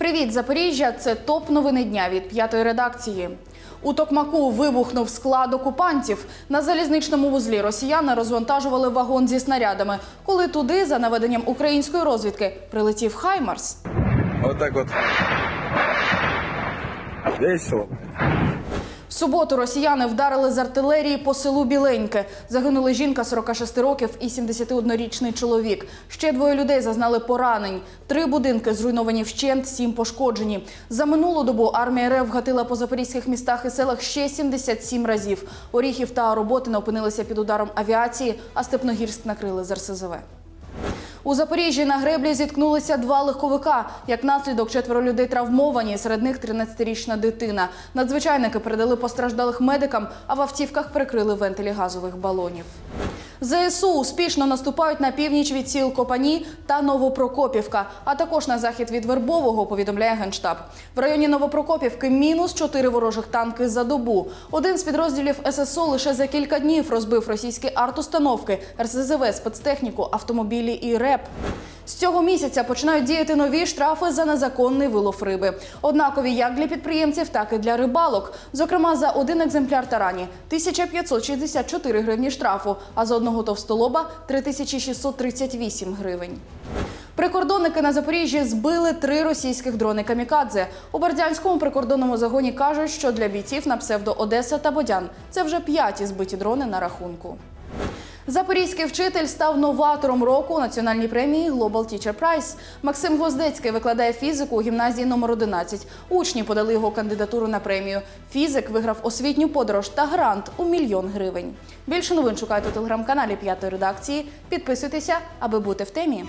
Привіт, Запоріжжя! Це топ новини дня від п'ятої редакції. У Токмаку вибухнув склад окупантів. На залізничному вузлі росіяни розвантажували вагон зі снарядами, коли туди, за наведенням української розвідки, прилетів Хаймарс. Отак, от. Весело. Суботу росіяни вдарили з артилерії по селу Біленьке. Загинули жінка 46 років і 71-річний чоловік. Ще двоє людей зазнали поранень. Три будинки зруйновані вщент, сім пошкоджені. За минулу добу армія РФ гатила по запорізьких містах і селах ще 77 разів. Оріхів та Роботина опинилися під ударом авіації, а Степногірськ накрили з РСЗВ. У Запоріжжі на греблі зіткнулися два легковика. Як наслідок, четверо людей травмовані, серед них 13-річна дитина. Надзвичайники передали постраждалих медикам, а в автівках прикрили вентилі газових балонів. ЗСУ успішно наступають на північ від сіл Копані та Новопрокопівка, а також на захід від Вербового, повідомляє Генштаб. В районі Новопрокопівки мінус чотири ворожих танки за добу. Один з підрозділів ССО лише за кілька днів розбив російські артустановки, РСЗВ, спецтехніку, автомобілі і РЕП. З цього місяця починають діяти нові штрафи за незаконний вилов риби. Однакові як для підприємців, так і для рибалок. Зокрема, за один екземпляр тарані 1564 гривні штрафу, а за одного товстолоба 3638 гривень. Прикордонники на Запоріжжі збили три російських дрони камікадзе. У Бердянському прикордонному загоні кажуть, що для бійців на псевдо Одеса та Бодян це вже п'яті збиті дрони на рахунку. Запорізький вчитель став новатором року у національній премії Global Teacher Prize. Максим Гвоздецький викладає фізику у гімназії номер 11. Учні подали його кандидатуру на премію. Фізик виграв освітню подорож та грант у мільйон гривень. Більше новин шукайте у телеграм-каналі П'ятої редакції. Підписуйтеся, аби бути в темі.